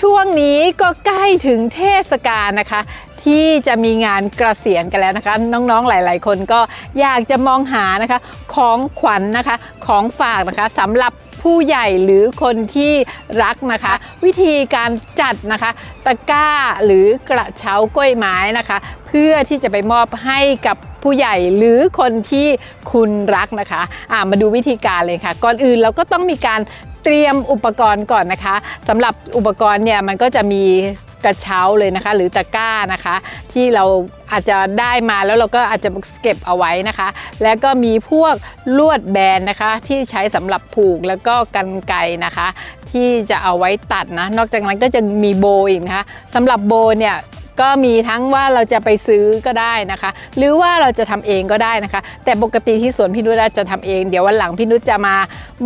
ช่วงนี้ก็ใกล้ถึงเทศกาลนะคะ ที่จะมีงานกระเกษียณกันแล้วนะคะ น้องๆหลาย ๆ คนก็อยากจะมองหานะคะของขวัญนะคะของฝากนะคะสำหรับผู้ใหญ่หรือคนที่รักนะคะ วิธีการจัดนะคะ ตะกร้าหรือกระเช้ากล้วยไม้นะคะ เพื่อที่จะไปมอบให้กับผู้ใหญ่หรือคนที่คุณรักนะคะะมาดูวิธีการเลยค่ะ ก่อนอื่นเราก็ต้องมีการ เตรียมอุปกรณ์ก่อนนะคะสำหรับอุปกรณ์เนี่ยมันก็จะมีกระเช้าเลยนะคะ หรือตะกร้านะคะ ที่เราอาจจะได้มาแล้วเราก็อาจจะเก็บเอาไว้นะคะ แล้วก็มีพวกลวดแบนนะคะ ที่ใช้สำหรับผูกแล้วก็กันไกนะคะ ที่จะเอาไว้ตัดนะ นอกจากนั้นก็จะมีโบอีกนะคะสำหรับโบเนี่ย ก็มีทั้งว่าเราจะไปซื้อก็ได้นะคะ หรือว่าเราจะทำเองก็ได้นะคะ แต่ปกติที่สวนพี่นุชจะทำเอง เดี๋ยววันหลังพี่นุชจะมา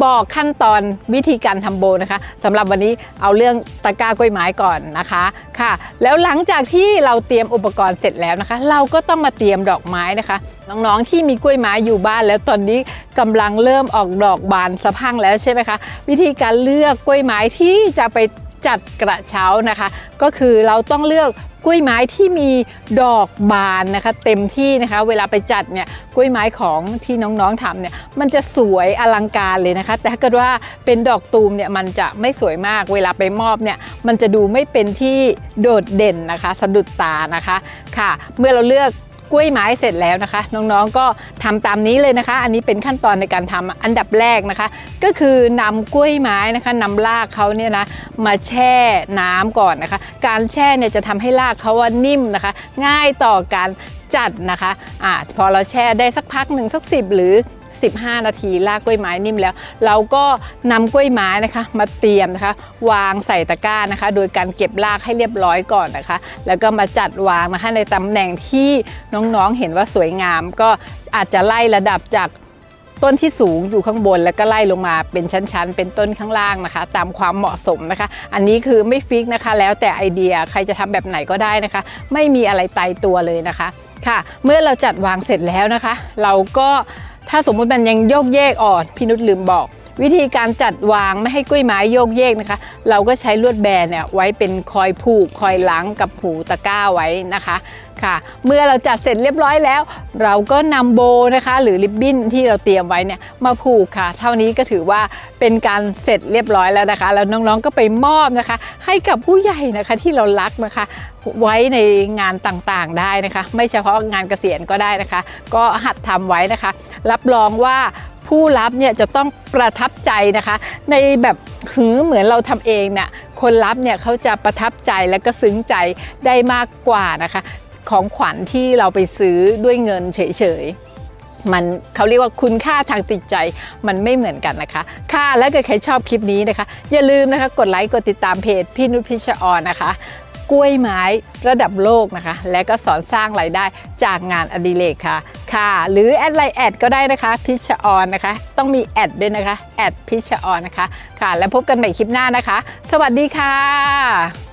บอกขั้นตอนวิธีการทำโบนะคะสำหรับวันนี้เอาเรื่องตะกร้ากล้วยไม้ก่อนนะคะค่ะ แล้วหลังจากที่เราเตรียมอุปกรณ์เสร็จแล้วนะคะ เราก็ต้องมาเตรียมดอกไม้นะคะน้องๆที่มีกล้วยไม้อยู่บ้านแล้วตอนนี้กำลังเริ่มออกดอกบานสะพังแล้วใช่ไหมคะ วิธีการเลือกกล้วยไม้ที่จะไป จัดกระเช้านะคะ ก็คือเราต้องเลือกกล้วยไม้ที่มีดอกบานนะคะ เต็มที่นะคะ เวลาไปจัดเนี่ยกล้วยไม้ของที่น้องๆทำเนี่ยมันจะสวยอลังการเลยนะคะ แต่ถ้าเกิดว่าเป็นดอกตูมเนี่ยมันจะไม่สวยมากเวลาไปมอบเนี่ยมันจะดูไม่เป็นที่โดดเด่นนะคะ สะดุดตานะคะค่ะ เมื่อเราเลือก กล้วยไม้เสร็จแล้วนะคะ น้องๆก็ทำตามนี้เลยนะคะ อันนี้เป็นขั้นตอนในการทำอันดับแรกนะคะ ก็คือนำกล้วยไม้นะคะนำรากเขาเนี่ยนะมาแช่น้ำก่อนนะคะ การแช่เนี่ยจะทำให้รากเขาว่านิ่มนะคะ ง่ายต่อการจัดนะคะอ่าพอเราแช่ได้สักพักหนึ่งสักสิบหรือ 15 นาทีลากกล้วยไม้นิ่มแล้ว เราก็นำกล้วยไม้นะคะ มาเตรียมนะคะ วางใส่ตะกร้านะคะ โดยการเก็บรากให้เรียบร้อยก่อนนะคะ แล้วก็มาจัดวางนะคะในตำแหน่งที่น้องๆเห็นว่าสวยงาม ก็อาจจะไล่ระดับจากต้นที่สูงอยู่ข้างบนแล้วก็ไล่ลงมาเป็นชั้นๆ เป็นต้นข้างล่างนะคะ ตามความเหมาะสมนะคะ อันนี้คือไม่ฟิกนะคะ แล้วแต่ไอเดียใครจะทำแบบไหนก็ได้นะคะ ไม่มีอะไรตายตัวเลยนะคะค่ะ เมื่อเราจัดวางเสร็จแล้วนะคะ เราก็ ถ้าสมมุติมันยังโยกเยกอ่อนพี่นุชลืมบอก วิธีการจัดวางไม่ให้กล้วยไม้โยกเยกนะคะ เราก็ใช้ลวดแบนเนี่ยไว้เป็นคอยผูกคอยล้างกับหูตะกร้าไว้นะคะค่ะ เมื่อเราจัดเสร็จเรียบร้อยแล้ว เราก็นำโบนะคะ หรือริบบิ้นที่เราเตรียมไว้เนี่ยมาผูกค่ะ เท่านี้ก็ถือว่าเป็นการเสร็จเรียบร้อยแล้วนะคะ แล้วน้องๆก็ไปมอบนะคะ ให้กับผู้ใหญ่นะคะที่เรารักนะคะ ไว้ในงานต่างๆได้นะคะ ไม่เฉพาะงานเกษียณก็ได้นะคะ ก็หัดทำไว้นะคะ รับรองว่า ผู้รับเนี่ยจะต้องประทับใจนะคะ ในแบบหือเหมือนเราทำเองเนี่ยคนรับเนี่ยเขาจะประทับใจแล้วก็ซึ้งใจได้มากกว่านะคะ ของขวัญที่เราไปซื้อด้วยเงินเฉยๆมันเขาเรียกว่าคุณค่าทางจิตใจมันไม่เหมือนกันนะคะ ค่ะและเกิดใครชอบคลิปนี้นะคะ อย่าลืมนะคะกดไลค์กดติดตามเพจพี่นุชพิชออนนะคะ กล้วยไม้ระดับโลกนะคะ และก็สอนสร้างรายได้จากงานอดิเรกค่ะ ค่ะ หรือแอดไลน์แอดก็ได้นะคะพิชออนนะคะ ต้องมีแอดด้วยนะคะแอดพิชออนนะคะค่ะ แล้วพบกันใหม่คลิปหน้านะคะ สวัสดีค่ะ